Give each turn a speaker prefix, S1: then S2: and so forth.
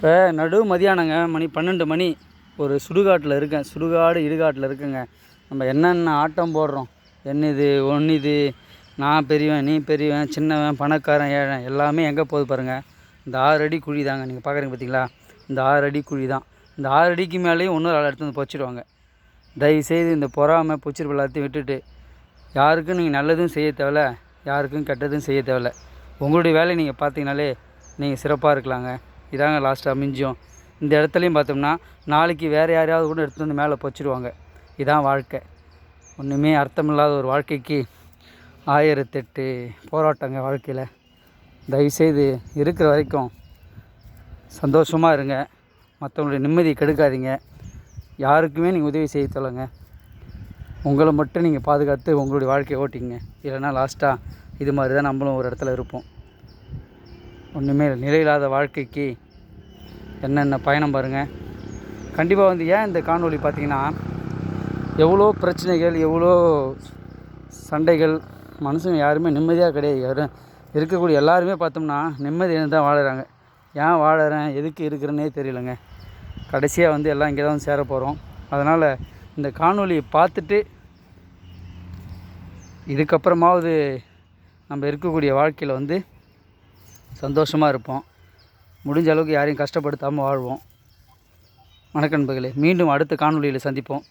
S1: இப்போ நடு மதியானங்க மணி பன்னெண்டு மணி. ஒரு சுடுகாட்டில் இருக்கேன். சுடுகாடு இடுகாட்டில் இருக்கேங்க. நம்ம என்னென்ன ஆட்டம் போடுறோம்? என்னது ஒன்று இது நான் பெரியவன் நீ பெரியவன் சின்னவன் பணக்காரன் ஏழை எல்லாமே எங்கே போகுது பாருங்கள் இந்த ஆறு அடி குழி தாங்க நீங்கள் பார்க்குறீங்க பார்த்தீங்களா? இந்த ஆறு அடி குழி தான். இந்த ஆறு அடிக்கு மேலேயும் இன்னொரு ஆள் எடுத்து வந்து பொச்சிடுவாங்க தயவுசெய்து இந்த பொறாமை பொச்சிருப்பு எல்லாத்தையும் விட்டுட்டு யாருக்கும் நீங்கள் நல்லதும் செய்ய தேவையில்ல யாருக்கும் கெட்டதும் செய்ய தேவையில்ல. உங்களுடைய வேலையை நீங்கள் பார்த்தீங்கனாலே நீங்கள் சிறப்பாக இருக்கலாங்க. இதாங்க லாஸ்ட்டாக மிஞ்சும் இந்த இடத்துலையும் பார்த்தோம்னா நாளைக்கு வேறு யாரையாவது கூட எடுத்து வந்து மேலே பொச்சிடுவாங்க இதான் வாழ்க்கை. ஒன்றுமே அர்த்தமில்லாத ஒரு வாழ்க்கைக்கு ஆயிரத்தெட்டு போராட்டங்க வாழ்க்கையில். தயவுசெய்து இருக்கிற வரைக்கும் சந்தோஷமாக இருங்க. மற்றவங்களுடைய நிம்மதியை கெடுக்காதீங்க. யாருக்குமே நீங்கள் உதவி செய்ய தொலைங்க. உங்களை மட்டும் நீங்கள் பாதுகாத்து உங்களுடைய வாழ்க்கையை ஓட்டிங்க இல்லைன்னா லாஸ்ட்டாக இது மாதிரி தான் நம்மளும் ஒரு இடத்துல இருப்போம். ஒன்றுமே இல்லை நிலையில்லாத வாழ்க்கைக்கு என்னென்ன பயணம் பாருங்கள் கண்டிப்பாக வந்து ஏன் இந்த காணொலி பார்த்தீங்கன்னா எவ்வளோ பிரச்சனைகள் எவ்வளோ சண்டைகள் மனுஷங்க யாருமே நிம்மதியாக கிடையாது. யாரும் இருக்கக்கூடிய எல்லாருமே பார்த்தோம்னா நிம்மதியாக தான் வாழறாங்க. ஏன் வாழறேன் எதுக்கு இருக்கிறேன்னே தெரியலங்க. கடைசியாக வந்து எல்லாம் இங்கே தான் வந்து சேர போகிறோம் அதனால் இந்த காணொலியை பார்த்துட்டு இதுக்கப்புறமாவது நம்ம இருக்கக்கூடிய வாழ்க்கையில் வந்து சந்தோஷமாக இருப்போம். முடிஞ்ச அளவுக்கு யாரையும் கஷ்டப்படுத்தாமல் வாழ்வோம். வணக்கம் நண்பர்களே மீண்டும் அடுத்த காணொளியில் சந்திப்போம்.